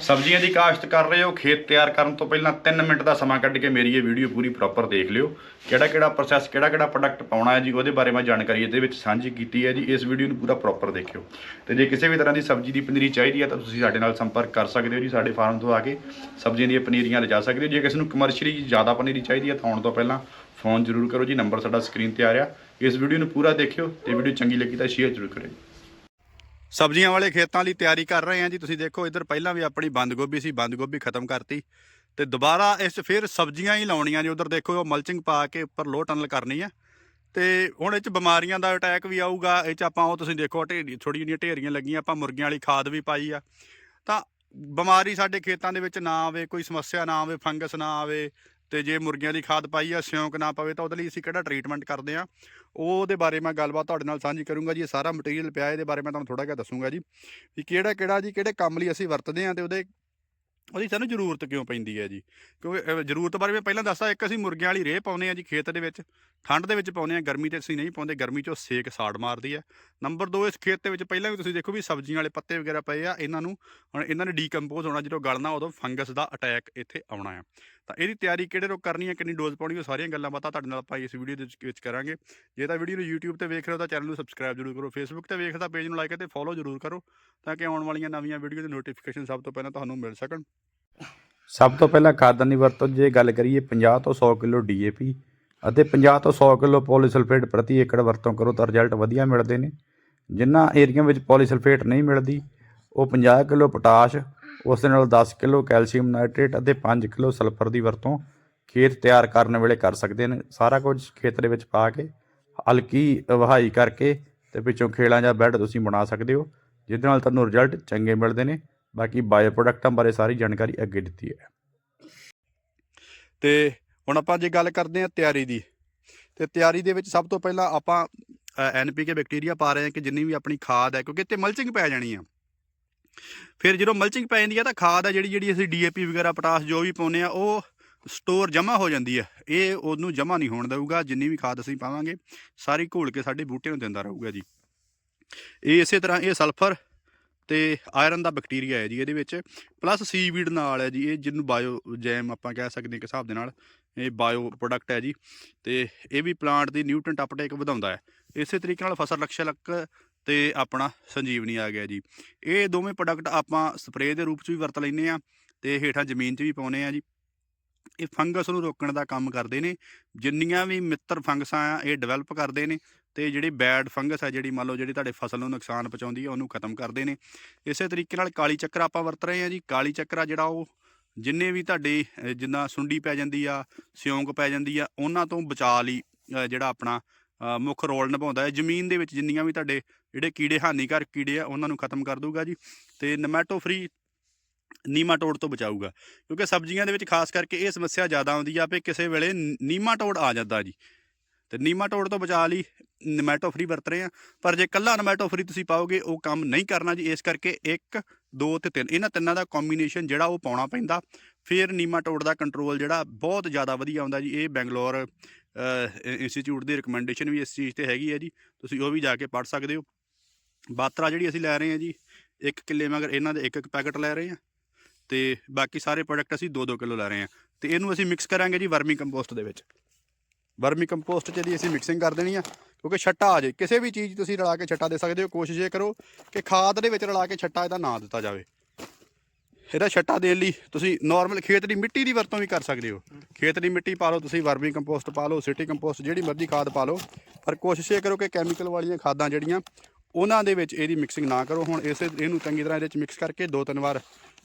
ਸਬਜ਼ੀਆਂ ਦੀ ਕਾਸ਼ਤ ਕਰ ਰਹੇ ਹੋ, ਖੇਤ ਤਿਆਰ ਕਰਨ ਤੋਂ ਪਹਿਲਾਂ 3 ਮਿੰਟ ਦਾ ਸਮਾਂ ਕੱਢ ਕੇ ਮੇਰੀ ਇਹ ਵੀਡੀਓ ਪੂਰੀ ਪ੍ਰੋਪਰ ਦੇਖ ਲਿਓ। ਕਿਹੜਾ ਕਿਹੜਾ ਪ੍ਰੋਸੈਸ ਕਿਹੜਾ ਕਿਹੜਾ ਪ੍ਰੋਡਕਟ ਪਾਉਣਾ ਹੈ ਜੀ, ਉਹਦੇ ਬਾਰੇ ਮੈਂ ਜਾਣਕਾਰੀ ਇਹਦੇ ਵਿੱਚ ਸਾਂਝੀ ਕੀਤੀ ਹੈ ਜੀ। ਇਸ ਵੀਡੀਓ ਨੂੰ ਪੂਰਾ ਪ੍ਰੋਪਰ ਦੇਖਿਓ। ਤੇ ਜੇ ਕਿਸੇ ਵੀ ਤਰ੍ਹਾਂ ਦੀ ਸਬਜ਼ੀ ਦੀ ਪਨੀਰੀ ਚਾਹੀਦੀ ਹੈ ਤਾਂ ਤੁਸੀਂ ਸਾਡੇ ਨਾਲ ਸੰਪਰਕ ਕਰ ਸਕਦੇ ਹੋ ਜੀ, ਸਾਡੇ ਫਾਰਮ ਤੋਂ ਆ ਕੇ ਸਬਜ਼ੀਆਂ ਦੀਆਂ ਪਨੀਰੀਆਂ ਲਿਜਾ ਸਕਦੇ ਹੋ। ਜੇ ਕਿਸੇ ਨੂੰ ਕਮਰਸ਼ੀਅਲੀ ਜ਼ਿਆਦਾ ਪਨੀਰੀ ਚਾਹੀਦੀ ਹੈ ਤਾਂ ਆਉਣ ਤੋਂ ਪਹਿਲਾਂ ਫੋਨ ਜ਼ਰੂਰ ਕਰੋ ਜੀ, ਨੰਬਰ ਸਾਡਾ ਸਕਰੀਨ ਤੇ ਆ ਰਿਹਾ। ਇਸ ਵੀਡੀਓ ਨੂੰ ਪੂਰਾ ਦੇਖਿਓ ਤੇ ਵੀਡੀਓ ਚੰਗੀ ਲੱਗੀ ਤਾਂ ਸ਼ੇਅਰ ਜ਼ਰੂਰ ਕਰਿਓ। ਸਬਜ਼ੀਆਂ ਵਾਲੇ ਖੇਤਾਂ ਲਈ ਤਿਆਰੀ ਕਰ ਰਹੇ ਹਾਂ ਜੀ। ਤੁਸੀਂ ਦੇਖੋ, ਇੱਧਰ ਪਹਿਲਾਂ ਵੀ ਆਪਣੀ ਬੰਦ ਗੋਭੀ ਸੀ, ਬੰਦ ਗੋਭੀ ਖਤਮ ਕਰਤੀ। ਤੇ ਦੁਬਾਰਾ ਇਸ 'ਚ ਫਿਰ ਸਬਜ਼ੀਆਂ ਹੀ ਲਾਉਣੀਆਂ ਜੀ ਉਧਰ ਦੇਖੋ, ਉਹ ਮਲਚਿੰਗ ਪਾ ਕੇ ਉੱਪਰ ਲੋ ਟਨਲ ਕਰਨੀ ਆ। ਤੇ ਹੁਣ ਇਹ 'ਚ ਬਿਮਾਰੀਆਂ ਦਾ ਅਟੈਕ ਵੀ ਆਊਗਾ। ਇਹ 'ਚ ਆਪਾਂ ਉਹ ਤੁਸੀਂ ਦੇਖੋ, ਢੇਰੀ ਥੋੜੀ ਜਿਹੀਆਂ ਢੇਰੀਆਂ ਲੱਗੀਆਂ। ਆਪਾਂ ਮੁਰਗੀਆਂ ਵਾਲੀ ਖਾਦ ਵੀ ਪਾਈ ਆ। ਤਾਂ ਬਿਮਾਰੀ ਸਾਡੇ ਖੇਤਾਂ ਦੇ ਵਿੱਚ ਨਾ ਆਵੇ, ਕੋਈ ਸਮੱਸਿਆ ਨਾ ਆਵੇ, ਫੰਗਸ ਨਾ ਆਵੇ। ਤੇ ਜੇ ਮੁਰਗੀਆਂ ਦੀ ਖਾਦ ਪਾਈ ਆ, ਸਿਉਂਕ ਨਾ ਪਵੇ ਤਾਂ ਉਹਦੇ ਲਈ ਅਸੀਂ ਕਿਹੜਾ ਟ੍ਰੀਟਮੈਂਟ ਕਰਦੇ ਆ? ਉਹਦੇ ਬਾਰੇ ਮੈਂ ਗੱਲਬਾਤ ਤੁਹਾਡੇ ਨਾਲ ਸਾਂਝੀ ਕਰੂੰਗਾ ਜੀ, ਇਹ ਸਾਰਾ ਮਟੀਰੀਅਲ ਪਿਆ ਇਹਦੇ ਬਾਰੇ ਮੈਂ ਤੁਹਾਨੂੰ ਥੋੜਾ ਜਿਹਾ ਦੱਸੂੰਗਾ ਜੀ, ਵੀ ਕਿਹੜਾ ਕਿਹੜਾ ਜੀ, ਕਿਹੜੇ ਕੰਮ ਲਈ ਅਸੀਂ ਵਰਤਦੇ ਆ ਤੇ ਉਹਦੇ, ਉਹਦੀ ਸਾਨੂੰ ਜ਼ਰੂਰਤ ਕਿਉਂ ਪੈਂਦੀ ਹੈ ਜੀ? ਕਿਉਂਕਿ ਜ਼ਰੂਰਤ ਬਾਰੇ ਮੈਂ ਪਹਿਲਾਂ ਦੱਸਦਾ, ਇੱਕ ਅਸੀਂ ਮੁਰਗਿਆਂ ਵਾਲੀ ਰੇਹ ਪਾਉਨੇ ਆ ਜੀ ਖੇਤ ਦੇ ਵਿੱਚ, ਠੰਡ ਦੇ ਵਿੱਚ ਪਾਉਨੇ ਆ, ਗਰਮੀ ਤੇ ਅਸੀਂ ਨਹੀਂ ਪਾਉਂਦੇ, ਗਰਮੀ 'ਚੋਂ ਸੇਕ ਸਾੜ ਮਾਰਦੀ ਹੈ। ਨੰਬਰ 2 ਇਸ ਖੇਤ ਦੇ ਵਿੱਚ ਪਹਿਲਾਂ ਵੀ ਤੁਸੀਂ ਦੇਖੋ ਵੀ ਸਬਜ਼ੀਆਂ ਵਾਲੇ ਪੱਤੇ ਵਗੈਰਾ ਪਏ ਆ, ਇਹਨਾਂ ਨੂੰ, ਹੁਣ ਇਹਨਾਂ ਨੇ ਡੀਕੰਪੋਜ਼ ਹੋਣਾ, ਜਦੋਂ ਗਲਣਾ ਉਦੋਂ ਫੰਗਸ ਦਾ ਅਟੈਕ ਇੱਥੇ ਆਉਣਾ ਆ। ਤਾਂ ਇਹਦੀ ਤਿਆਰੀ ਕਿਹੜੇ ਰੋਗ ਕਰਨੀ ਹੈ, ਕਿੰਨੀ ਡੋਜ਼ ਪਾਉਣੀ ਉਹ ਸਾਰੀਆਂ ਗੱਲਾਂ ਬਾਤਾਂ ਤੁਹਾਡੇ ਨਾਲ ਆਪਾਂ ਇਸ ਵੀਡੀਓ ਦੇ ਵਿੱਚ- ਕਰਾਂਗੇ। ਜੇ ਤਾਂ ਵੀਡੀਓ ਨੂੰ YouTube ਤੇ ਵੇਖ ਰਹੇ ਹੋ ਤਾਂ ਚੈਨਲ ਨੂੰ ਸਬਸਕ੍ਰਾਈਬ ਜ਼ਰੂਰ ਕਰੋ, Facebook ਤੇ ਵੇਖਦਾ ਪੇਜ ਨੂੰ ਲਾਈਕ ਅਤੇ ਫੋਲੋ ਜ਼ਰੂਰ ਕਰੋ, ਤਾਂ ਕਿ ਆਉਣ ਵਾਲੀਆਂ ਨਵੀਆਂ ਵੀਡੀਓ ਦੇ ਨੋਟੀਫਿਕੇਸ਼ਨ ਸਭ ਤੋਂ ਪਹਿਲਾਂ ਤੁਹਾਨੂੰ ਮਿਲ ਸਕਣ। ਸਭ ਤੋਂ ਪਹਿਲਾਂ ਖਾਦਾਂ ਦੀ ਵਰਤੋਂ ਜੇ ਗੱਲ ਕਰੀਏ 50 ਤੋਂ 100 ਕਿਲੋ DAP ਅਤੇ 50 ਤੋਂ 100 ਕਿਲੋ ਪੋਲੀਸਲਫੇਟ ਪ੍ਰਤੀ ਏਕੜ ਵਰਤੋਂ ਕਰੋ ਤਾਂ ਰਿਜ਼ਲਟ ਵਧੀਆ ਮਿਲਦੇ ਨੇ। ਜਿਨ੍ਹਾਂ ਏਰੀਆ ਵਿੱਚ ਪੋਲੀਸਲਫੇਟ ਨਹੀਂ ਮਿਲਦੀ, ਉਹ 50 ਕਿਲੋ ਪੋਟਾਸ਼ ਉਸ ਦੇ ਨਾਲ 10 ਕਿਲੋ ਕੈਲਸ਼ੀਅਮ ਨਾਈਟ੍ਰੇਟ ਅਤੇ 5 ਕਿਲੋ ਸਲਫਰ ਦੀ ਵਰਤੋਂ ਖੇਤ ਤਿਆਰ ਕਰਨ ਵੇਲੇ ਕਰ ਸਕਦੇ ਨੇ। ਸਾਰਾ ਕੁਝ ਖੇਤ ਦੇ ਵਿੱਚ ਪਾ ਕੇ, ਹਲਕੀ ਵਹਾਈ ਕਰਕੇ ਤੇ ਵਿੱਚੋਂ ਖੇਲਾਂ ਜਾਂ ਬੈੱਡ ਤੁਸੀਂ ਬਣਾ ਸਕਦੇ ਹੋ, ਜਿਹਦੇ ਨਾਲ ਤੁਹਾਨੂੰ ਰਿਜ਼ਲਟ ਚੰਗੇ ਮਿਲਦੇ ਨੇ। ਬਾਕੀ ਬਾਇਓ ਪ੍ਰੋਡਕਟਾਂ ਬਾਰੇ ਸਾਰੀ ਜਾਣਕਾਰੀ ਅੱਗੇ ਦਿੱਤੀ ਹੈ। ਤੇ ਹੁਣ ਆਪਾਂ ਜੇ ਗੱਲ ਕਰਦੇ ਹਾਂ ਤਿਆਰੀ ਦੀ, ਤੇ ਤਿਆਰੀ ਦੇ ਵਿੱਚ ਸਭ ਤੋਂ ਪਹਿਲਾਂ ਆਪਾਂ ਐਨਪੀਕੇ ਬੈਕਟੀਰੀਆ ਪਾ ਰਹੇ ਹਾਂ ਕਿ ਜਿੰਨੀ ਵੀ ਆਪਣੀ ਖਾਦ ਹੈ, ਕਿਉਂਕਿ ਇੱਥੇ ਮਲਚਿੰਗ ਪੈ ਜਾਣੀ ਆ। ਫਿਰ ਜਦੋਂ ਮਲਚਿੰਗ ਪੈ ਜਾਂਦੀ ਆ ਤਾਂ ਖਾਦ ਆ ਜਿਹੜੀ ਜਿਹੜੀ ਅਸੀਂ ਡੀਏਪੀ ਵਗੈਰਾ, ਪੋਟਾਸ ਜੋ ਵੀ ਪਾਉਨੇ ਆ, ਉਹ ਸਟੋਰ ਜਮਾ ਹੋ ਜਾਂਦੀ ਹੈ ਇਹ ਉਹਨੂੰ ਜਮਾ ਨਹੀਂ ਹੋਣ ਦੇਊਗਾ, ਜਿੰਨੀ ਵੀ ਖਾਦ ਅਸੀਂ ਪਾਵਾਂਗੇ, ਸਾਰੀ ਘੋਲ ਕੇ ਸਾਡੇ ਬੂਟੇ ਨੂੰ ਦਿੰਦਾ ਰਹੂਗਾ ਜੀ। ਇਹ ਇਸੇ ਤਰ੍ਹਾਂ ਇਹ ਸਲਫਰ ਤੇ ਆਇਰਨ ਦਾ ਬੈਕਟੀਰੀਆ ਹੈ ਜੀ ਇਹਦੇ ਵਿੱਚ, ਪਲੱਸ ਸੀਵੀਡ ਨਾਲ ਹੈ ਜੀ, ਇਹ ਜਿਹਨੂੰ ਬਾਇਓ ਜੈਮ ਆਪਾਂ ਕਹਿ ਸਕਦੇ ਹਾਂ ਇੱਕ ਹਿਸਾਬ ਦੇ ਨਾਲ, ਇਹ ਬਾਇਓ ਪ੍ਰੋਡਕਟ ਹੈ ਜੀ। ਤੇ ਇਹ ਵੀ ਪਲਾਂਟ ਦੀ ਨਿਊਟ੍ਰੀਐਂਟ ਅਪਟੇਕ ਵਧਾਉਂਦਾ ਹੈ। ਇਸੇ ਤਰੀਕੇ ਨਾਲ ਫਸਲ ਰਕਸ਼ਕ ਤੇ ਆਪਣਾ ਸੰਜੀਵਨੀ ਆ ਗਿਆ ਜੀ। ਇਹ ਦੋਵੇਂ ਪ੍ਰੋਡਕਟ ਆਪਾਂ ਸਪਰੇਅ ਦੇ ਰੂਪ 'ਚ ਵੀ ਵਰਤ ਲੈਂਦੇ ਆ ਤੇ ਹੇਠਾਂ ਜ਼ਮੀਨ 'ਚ ਵੀ ਪਾਉਨੇ ਆ ਜੀ। ਇਹ ਫੰਗਸ ਨੂੰ ਰੋਕਣ ਦਾ ਕੰਮ ਕਰਦੇ ਨੇ। ਜਿੰਨੀਆਂ ਵੀ ਮਿੱਤਰ ਫੰਗਸਾਂ ਆ, ਇਹ ਡਿਵੈਲਪ ਕਰਦੇ ਨੇ ਤੇ ਜਿਹੜੇ ਬੈਡ ਫੰਗਸ ਹੈ ਜਿਹੜੀ ਮੰਨ ਲਓ ਜਿਹੜੀ ਤੁਹਾਡੇ ਫਸਲ ਨੂੰ ਨੁਕਸਾਨ ਪਹੁੰਚਾਉਂਦੀ ਹੈ ਉਹਨੂੰ ਖਤਮ ਕਰਦੇ ਨੇ। ਇਸੇ ਤਰੀਕੇ ਨਾਲ ਕਾਲੀ ਚੱਕਰ ਆਪਾਂ ਵਰਤ ਰਹੇ ਹਾਂ ਜੀ। ਕਾਲੀ ਚੱਕਰ ਆ ਜਿਹੜਾ ਉਹ ਜਿੰਨੇ ਵੀ ਤੁਹਾਡੇ ਜਿੰਨਾ ਸੁੰਡੀ ਪੈ ਜਾਂਦੀ ਆ, ਸਿਉਂਕ ਪੈ ਜਾਂਦੀ ਆ, ਉਹਨਾਂ ਤੋਂ ਬਚਾ ਲਈ ਜਿਹੜਾ ਆਪਣਾ ਮੁੱਖ ਰੋਲ ਨਿਭਾਉਂਦਾ ਹੈ। ਜ਼ਮੀਨ ਦੇ ਵਿੱਚ ਜਿੰਨੀਆਂ ਵੀ ਤੁਹਾਡੇ ਜਿਹੜੇ ਕੀੜੇ ਹਾਨੀਕਾਰਕ ਕੀੜੇ ਆ, ਉਹਨਾਂ ਨੂੰ ਖਤਮ ਕਰ ਦੂਗਾ ਜੀ ਤੇ ਨਮੈਟੋ ਫ੍ਰੀ ਨੀਮਾਟੋਡ ਤੋਂ ਬਚਾਊਗਾ। ਕਿਉਂਕਿ ਸਬਜ਼ੀਆਂ ਦੇ ਵਿੱਚ ਖਾਸ ਕਰਕੇ ਇਹ ਸਮੱਸਿਆ ਜ਼ਿਆਦਾ ਆਉਂਦੀ ਆ ਵੀ ਕਿਸੇ ਵੇਲੇ ਨ- ਨੀਮਾਟੋਡ ਆ ਜਾਂਦਾ ਜੀ। ਤੇ ਨੀਮਾਟੋਡ ਤੋਂ ਬਚਾ ਲਈ ਨਮੈਟੋ ਫ੍ਰੀ ਵਰਤ ਰਹੇ ਆ। ਪਰ ਜੇ ਕੱਲਾ ਨਮੈਟੋ ਫ੍ਰੀ ਤੁਸੀਂ ਪਾਓਗੇ, ਉਹ ਕੰਮ ਨਹੀਂ ਕਰਨਾ ਜੀ। ਇਸ ਕਰਕੇ 1 2 ਤੇ 3 ਇਹਨਾਂ ਤਿੰਨਾਂ ਦਾ ਕੰਬੀਨੇਸ਼ਨ ਜਿਹੜਾ ਉਹ ਪਾਉਣਾ ਪੈਂਦਾ। ਫਿਰ ਨੀਮਾਟੋਡ ਦਾ ਕੰਟਰੋਲ ਜਿਹੜਾ ਬਹੁਤ ਜ਼ਿਆਦਾ ਵਧੀਆ ਆਉਂਦਾ ਜੀ। ਇਹ ਬੈਂਗਲੌਰ ਇੰਸਟੀਚਿਊਟ ਦੀ ਰეკਮੈਂਡੇਸ਼ਨ ਵੀ ਇਸ ਚੀਜ਼ ਤੇ ਹੈਗੀ ਹੈ ਜੀ। ਤੁਸੀਂ ਉਹ ਵੀ ਜਾ ਕੇ ਪੜ੍ਹ ਸਕਦੇ ਹੋ। ਬਾਤਰਾ ਜਿਹੜੀ ਅਸੀਂ ਲੈ ਰਹੇ ਹਾਂ ਜੀ 1 ਕਿੱਲੇ ਮਗਰ ਇਹਨਾਂ ਦੇ ਇੱਕ ਇੱਕ ਪੈਕਟ ਲੈ ਰਹੇ ਹਾਂ ਤੇ ਬਾਕੀ ਸਾਰੇ ਪ੍ਰੋਡਕਟ ਅਸੀਂ 2-2 ਕਿਲੋ ਲੈ ਰਹੇ ਹਾਂ ਤੇ ਇਹਨੂੰ ਅਸੀਂ ਮਿਕਸ ਕਰਾਂਗੇ ਜੀ ਵਰਮੀ ਕੰਪੋਸਟ ਦੇ ਵਿੱਚ। ਵਰਮੀ ਕੰਪੋਸਟ 'ਚ ਦੀ ਅਸੀਂ ਮਿਕਸਿੰਗ ਕਰ ਦੇਣੀ ਆ, ਕਿਉਂਕਿ ਛੱਟਾ ਆ ਜੇ, ਕਿਸੇ ਵੀ ਚੀਜ਼ ਤੁਸੀਂ ਰਲਾ ਕੇ ਛੱਟਾ ਦੇ ਸਕਦੇ ਹੋ, ਕੋਸ਼ਿਸ਼ ਇਹ ਕਰੋ ਕਿ ਖਾਦ ਦੇ ਵਿੱਚ ਰਲਾ ਕੇ ਛੱਟਾ ਇਹਦਾ ਨਾ ਦਿੱਤਾ ਜਾਵੇ। ਇਹਦਾ ਛੱਟਾ ਦੇਣ ਲਈ ਤੁਸੀਂ ਨਾਰਮਲ ਖੇਤ ਦੀ ਮਿੱਟੀ ਦੀ ਵਰਤੋਂ ਵੀ ਕਰ ਸਕਦੇ ਹੋ। ਖੇਤ ਦੀ ਮਿੱਟੀ ਪਾ ਲਓ, ਤੁਸੀਂ ਵਰਮੀ ਕੰਪੋਸਟ ਪਾ ਲਓ ਸਿਟੀ ਕੰਪੋਸਟ ਜਿਹੜੀ ਮਰਜ਼ੀ ਖਾਦ ਪਾ ਲਓ, ਪਰ ਕੋਸ਼ਿਸ਼ ਇਹ ਕਰੋ ਕਿ ਕੈਮੀਕਲ ਵਾਲੀਆਂ ਖਾਦਾਂ ਜਿਹੜੀਆਂ, ਉਹਨਾਂ ਦੇ ਵਿੱਚ ਇਹਦੀ ਮਿਕਸਿੰਗ ਨਾ ਕਰੋ। ਹੁਣ ਇਸੇ, ਇਹਨੂੰ ਚੰਗੀ ਤਰ੍ਹਾਂ ਇਹਦੇ ਵਿੱਚ ਮਿਕਸ ਕਰਕੇ ਦੋ ਤਿੰਨ ਵਾਰ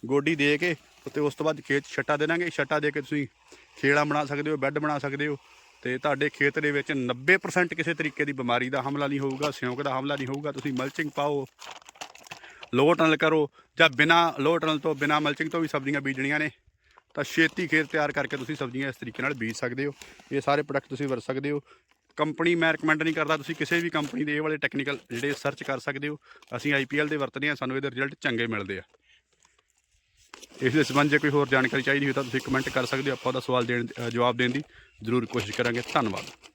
ਗੋਡੀ ਦੇ ਕੇ ਤੇ ਉਸ ਤੋਂ ਬਾਅਦ ਖੇਤ ਛੱਟਾ ਦੇ ਦਾਂਗੇ। ਛੱਟਾ ਦੇ ਕੇ ਤੁਸੀਂ ਖੇੜਾ ਬਣਾ ਸਕਦੇ ਹੋ, ਬੈੱਡ ਬਣਾ ਸਕਦੇ ਹੋ ਤੇ ਤੁਹਾਡੇ ਖੇਤ ਦੇ ਵਿੱਚ 90% ਕਿਸੇ ਤਰੀਕੇ ਦੀ ਬਿਮਾਰੀ ਦਾ ਹਮਲਾ ਨਹੀਂ ਹੋਊਗਾ, ਸਿਉਂਕ ਦਾ ਹਮਲਾ ਨਹੀਂ ਹੋਊਗਾ। ਤੁਸੀਂ ਮਲਚਿੰਗ ਪਾਓ ਲੋਅ ਟਨਲ ਕਰੋ ਜਾਂ ਬਿਨਾ ਲੋਅ ਟਨਲ ਤੋਂ ਬਿਨਾ ਮਲਚਿੰਗ ਤੋਂ ਵੀ ਸਬਜ਼ੀਆਂ ਬੀਜਣੀਆਂ ਨੇ, ਤਾਂ ਛੇਤੀ ਖੇਤ ਤਿਆਰ ਕਰਕੇ ਤੁਸੀਂ ਸਬਜ਼ੀਆਂ ਇਸ ਤਰੀਕੇ ਨਾਲ ਬੀਜ ਸਕਦੇ ਹੋ। ਇਹ ਸਾਰੇ ਪ੍ਰੋਡਕਟ ਤੁਸੀਂ ਵਰਤ ਸਕਦੇ ਹੋ। ਕੰਪਨੀ ਮੈਂ ਰეკਮੈਂਡ ਨਹੀਂ ਕਰਦਾ ਤੁਸੀਂ ਕਿਸੇ ਵੀ ਕੰਪਨੀ ਦੇ ਇਹ ਵਾਲੇ ਟੈਕਨੀਕਲ ਜਿਹੜੇ ਸਰਚ ਕਰ ਸਕਦੇ ਹੋ, ਅਸੀਂ ਆਈਪੀਐਲ ਦੇ ਵਰਤਦੇ ਹਾਂ, ਸਾਨੂੰ ਇਹਦੇ ਰਿਜ਼ਲਟ ਚੰਗੇ ਮਿਲਦੇ ਆ। ਇਸ ਦੇ ਸੰਬੰਧ ਜੇ ਕੋਈ ਹੋਰ ਜਾਣਕਾਰੀ ਚਾਹੀਦੀ ਹੋਵੇ ਤਾਂ ਤੁਸੀਂ ਕਮੈਂਟ ਕਰ ਸਕਦੇ ਹੋ, ਆਪਾਂ ਉਹਦਾ ਸਵਾਲ ਦੇਣ, ਜਵਾਬ ਦੇਣ ਦੀ ਜ਼ਰੂਰ ਕੋਸ਼ਿਸ਼ ਕਰਾਂਗੇ। ਧੰਨਵਾਦ।